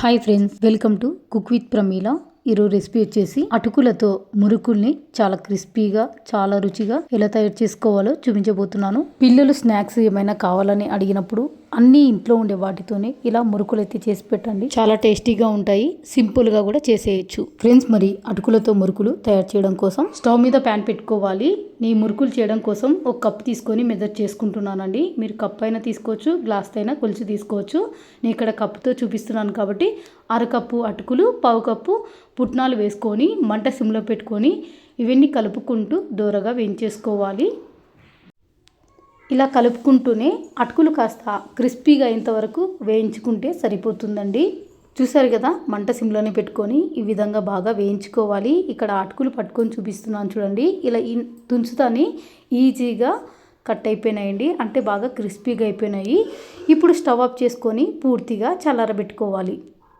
Hi friends welcome to cook with Pramila ఈరోజు recipe వచ్చేసి అటుకులతో మురుకుల్ని చాలా క్రిస్పీగా చాలా రుచిగా ఎలా తయారు చేసుకోవాలో చూపించబోతున్నాను. పిల్లలు స్నాక్స్ ఏమైనా కావాలని అడిగినప్పుడు అన్నీ ఇంట్లో ఉండే వాటితోనే ఇలా మురుకులు అయితే చేసి పెట్టండి. చాలా టేస్టీగా ఉంటాయి. సింపుల్గా కూడా చేసేయచ్చు. ఫ్రెండ్స్ మరి అటుకులతో మురుకులు తయారు చేయడం కోసం స్టవ్ మీద ప్యాన్ పెట్టుకోవాలి. నీ మురుకులు చేయడం కోసం ఒక కప్ తీసుకొని మెజర్ చేసుకుంటున్నానండి. మీరు కప్ అయినా తీసుకోవచ్చు గ్లాస్ అయినా కొలిచి తీసుకోవచ్చు. నేను ఇక్కడ కప్పుతో చూపిస్తున్నాను కాబట్టి అరకప్పు అటుకులు పావు కప్పు పుట్నాలు వేసుకొని మంట సిమ్లో పెట్టుకొని ఇవన్నీ కలుపుకుంటూ దూరగా వేయించేసుకోవాలి. ఇలా కలుపుకుంటూనే అటుకులు కాస్త క్రిస్పీగా అయ్యేంతవరకు వేయించుకుంటే సరిపోతుందండి. చూసారు కదా మంట సిమ్లోనే పెట్టుకొని ఈ విధంగా బాగా వేయించుకోవాలి. ఇక్కడ అటుకులు పట్టుకొని చూపిస్తున్నాను చూడండి. ఇలా తుంచుతాని ఈజీగా కట్ అయిపోయినాయండి. అంటే బాగా క్రిస్పీగా అయిపోయినాయి. ఇప్పుడు స్టవ్ ఆఫ్ చేసుకొని పూర్తిగా చల్లారబెట్టుకోవాలి.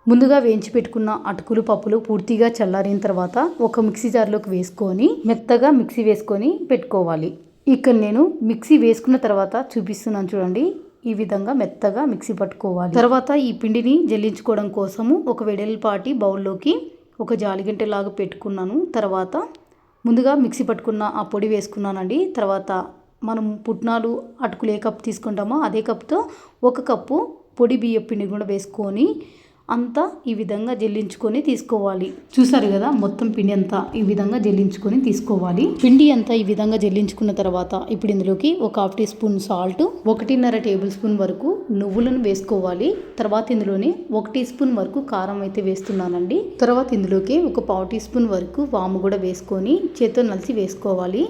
ముందుగా వేయించి పెట్టుకున్న అటుకులు పప్పులు పూర్తిగా చల్లారిన తర్వాత ఒక మిక్సీ జార్లోకి వేసుకొని మెత్తగా మిక్సీ వేసుకొని పెట్టుకోవాలి. ఇక్కడ నేను మిక్సీ వేసుకున్న తర్వాత చూపిస్తున్నాను చూడండి. ఈ విధంగా మెత్తగా మిక్సీ పట్టుకోవాలి. తర్వాత ఈ పిండిని జల్లించుకోవడం కోసము ఒక వెడల్పాటి బౌల్లోకి ఒక జాలిగంటలాగా పెట్టుకున్నాను. తర్వాత ముందుగా మిక్సీ పట్టుకున్న ఆ పొడి వేసుకున్నానండి. తర్వాత మనం పుట్నాలు అటుకులు ఏ కప్పు తీసుకుంటామో అదే కప్తో ఒక కప్పు పొడి బియ్య పిండి కూడా వేసుకొని అంతా ఈ విధంగా జల్లించుకొని తీసుకోవాలి. చూసారు కదా మొత్తం పిండి అంతా ఈ విధంగా జల్లించుకొని తీసుకోవాలి. పిండి అంతా ఈ విధంగా జల్లించుకున్న తర్వాత ఇప్పుడు ఇందులోకి ఒక హాఫ్ టీ స్పూన్ సాల్ట్ ఒకటిన్నర టేబుల్ స్పూన్ వరకు నువ్వులను వేసుకోవాలి. తర్వాత ఇందులోనే ఒక టీ స్పూన్ వరకు కారం అయితే వేస్తున్నానండి. తర్వాత ఇందులోకి ఒక పావు టీ స్పూన్ వరకు వాము కూడా వేసుకొని చేత్తో నలిసి వేసుకోవాలి.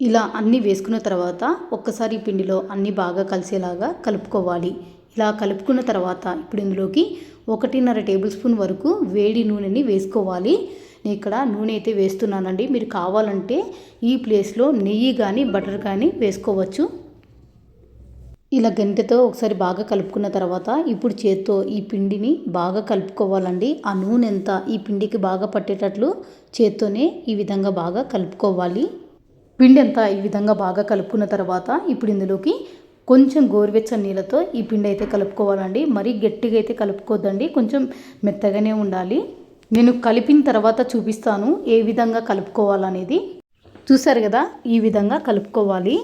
ఇలా అన్నీ వేసుకున్న తర్వాత ఒక్కసారి పిండిలో అన్నీ బాగా కలిసేలాగా కలుపుకోవాలి. ఇలా కలుపుకున్న తర్వాత ఇప్పుడు ఇందులోకి ఒకటిన్నర టేబుల్ స్పూన్ వరకు వేడి నూనెని వేసుకోవాలి. నేను ఇక్కడ నూనె అయితే వేస్తున్నానండి. మీరు కావాలంటే ఈ ప్లేస్లో నెయ్యి కానీ బటర్ కానీ వేసుకోవచ్చు. ఇలా గంటెతో ఒకసారి బాగా కలుపుకున్న తర్వాత ఇప్పుడు చేత్తో ఈ పిండిని బాగా కలుపుకోవాలండి. ఆ నూనె ఎంత ఈ పిండికి బాగా పట్టేటట్లు చేత్తోనే ఈ విధంగా బాగా కలుపుకోవాలి. పిండి అంతా ఈ విధంగా బాగా కలుపుకున్న తర్వాత ఇప్పుడు ఇందులోకి కొంచెం గోరువెచ్చని నీళ్ళతో ఈ పిండి అయితే కలుపుకోవాలండి. మరీ గట్టిగా అయితే కలుపుకోవద్దండి కొంచెం మెత్తగానే ఉండాలి. నేను కలిపిన తర్వాత చూపిస్తాను ఏ విధంగా కలుపుకోవాలనేది. చూసారు కదా ఈ విధంగా కలుపుకోవాలి.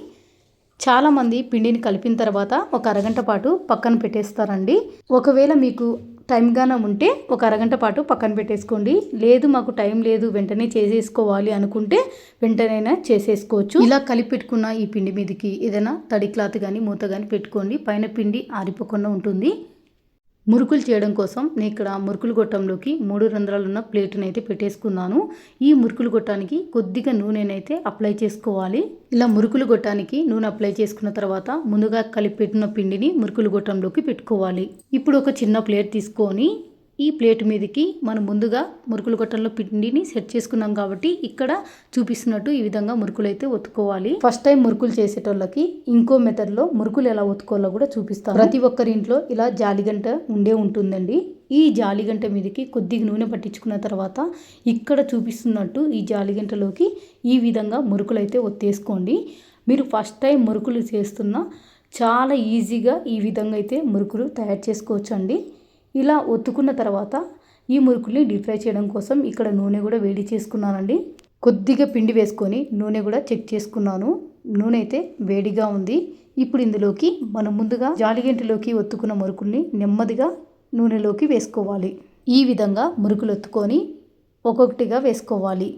చాలామంది పిండిని కలిపిన తర్వాత ఒక అరగంట పాటు పక్కన పెట్టేస్తారండి. ఒకవేళ మీకు టైంగానే ఉంటే ఒక అరగంట పాటు పక్కన పెట్టేసుకోండి. లేదు మాకు టైం లేదు వెంటనే చేసేసుకోవాలి అనుకుంటే వెంటనే చేసేసుకోవచ్చు. ఇలా కలిపి పెట్టుకున్న ఈ పిండి మీదకి ఏదైనా తడి క్లాత్ కానీ మూత కానీ పెట్టుకోండి. పైన పిండి ఆరిపోకుండా ఉంటుంది. మురుకులు చేయడం కోసం నేను ఇక్కడ మురుకులు గొట్టంలోకి మూడు రంధ్రాలున్న ప్లేట్ని అయితే పెట్టేసుకున్నాను. ఈ మురుకులు గొట్టానికి కొద్దిగా నూనెనైతే అప్లై చేసుకోవాలి. ఇలా మురుకులు గొట్టానికి నూనె అప్లై చేసుకున్న తర్వాత ముందుగా కలిపి పెట్టిన పిండిని మురుకులు గొట్టంలోకి పెట్టుకోవాలి. ఇప్పుడు ఒక చిన్న ప్లేట్ తీసుకొని ఈ ప్లేట్ మీదకి మనం ముందుగా మురుకులు గొట్టంలో పిండిని సెట్ చేసుకున్నాం కాబట్టి ఇక్కడ చూపిస్తున్నట్టు ఈ విధంగా మురుకులు అయితే ఒత్తుకోవాలి. ఫస్ట్ టైం మురుకులు చేసేటోళ్ళకి ఇంకో మెథడ్లో మురుకులు ఎలా ఒత్తుకోవాలో కూడా చూపిస్తాం ప్రతి ఒక్కరి ఇంట్లో ఇలా జాలిగంట ఉండే ఉంటుందండి. ఈ జాలిగంట మీదకి కొద్దిగా నూనె పట్టించుకున్న తర్వాత ఇక్కడ చూపిస్తున్నట్టు ఈ జాలిగంటలోకి ఈ విధంగా మురుకులు అయితే ఒత్తేసుకోండి. మీరు ఫస్ట్ టైం మురుకులు చేస్తున్న చాలా ఈజీగా ఈ విధంగా అయితే మురుకులు తయారు చేసుకోవచ్చు అండి ఇలా ఒత్తుకున్న తర్వాత ఈ మురుకుల్ని డీప్ ఫ్రై చేయడం కోసం ఇక్కడ నూనె కూడా వేడి చేసుకున్నానండి. కొద్దిగా పిండి వేసుకొని నూనె కూడా చెక్ చేసుకున్నాను. నూనె అయితే వేడిగా ఉంది. ఇప్పుడు ఇందులోకి మనం ముందుగా జాలిగంటిలోకి ఒత్తుకున్న మురుకుల్ని నెమ్మదిగా నూనెలోకి వేసుకోవాలి. ఈ విధంగా మురుకులు ఒత్తుకొని ఒక్కొక్కటిగా వేసుకోవాలి.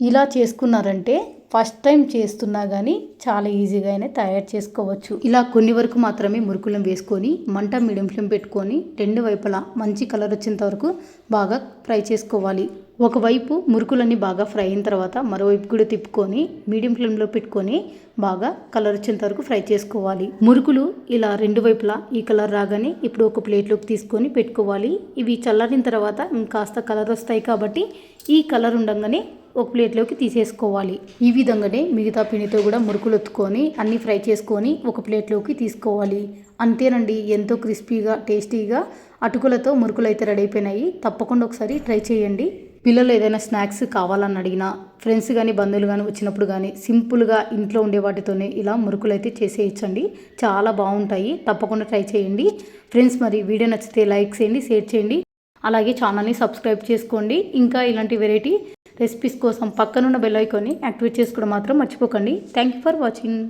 ఇలా చేసుకున్నారంటే ఫస్ట్ టైం చేస్తున్నా కానీ చాలా ఈజీగా అయినా తయారు చేసుకోవచ్చు. ఇలా కొన్ని వరకు మాత్రమే మురుకులం వేసుకొని మంట మీడియం ఫ్లేమ్ పెట్టుకొని రెండు వైపులా మంచి కలర్ వచ్చేంత వరకు బాగా ఫ్రై చేసుకోవాలి. ఒకవైపు మురుకులన్నీ బాగా ఫ్రై అయిన తర్వాత మరోవైపు కూడా తిప్పుకొని మీడియం ఫ్లేమ్లో పెట్టుకొని బాగా కలర్ వచ్చేంత వరకు ఫ్రై చేసుకోవాలి. మురుకులు ఇలా రెండు వైపులా ఈ కలర్ రాగానే ఇప్పుడు ఒక ప్లేట్లోకి తీసుకొని పెట్టుకోవాలి. ఇవి చల్లారిన తర్వాత ఇంకాస్త కలర్ వస్తాయి కాబట్టి ఈ కలర్ ఉండగానే ఒక ప్లేట్లోకి తీసేసుకోవాలి. ఈ విధంగానే మిగతా పిండితో కూడా మురుకులు ఒత్తుకొని అన్నీ ఫ్రై చేసుకొని ఒక ప్లేట్లోకి తీసుకోవాలి. అంతేనండి ఎంతో క్రిస్పీగా టేస్టీగా అటుకులతో మురుకులు అయితే రెడీ అయిపోయినాయి. తప్పకుండా ఒకసారి ట్రై చేయండి. పిల్లలు ఏదైనా స్నాక్స్ కావాలని అడిగినా ఫ్రెండ్స్ కానీ బంధువులు కానీ వచ్చినప్పుడు కానీ సింపుల్గా ఇంట్లో ఉండే వాటితోనే ఇలా మురుకులు అయితే చేసేయచ్చండి. చాలా బాగుంటాయి. తప్పకుండా ట్రై చేయండి. ఫ్రెండ్స్ మరి వీడియో నచ్చితే లైక్ చేయండి షేర్ చేయండి. అలాగే ఛానల్ని సబ్స్క్రైబ్ చేసుకోండి. ఇంకా ఇలాంటి వెరైటీ రెసిపీస్ కోసం పక్కనున్న బెల్ ఐకాన్ని యాక్టివేట్ చేసుకోవడం మాత్రం మర్చిపోకండి. Thank you for watching.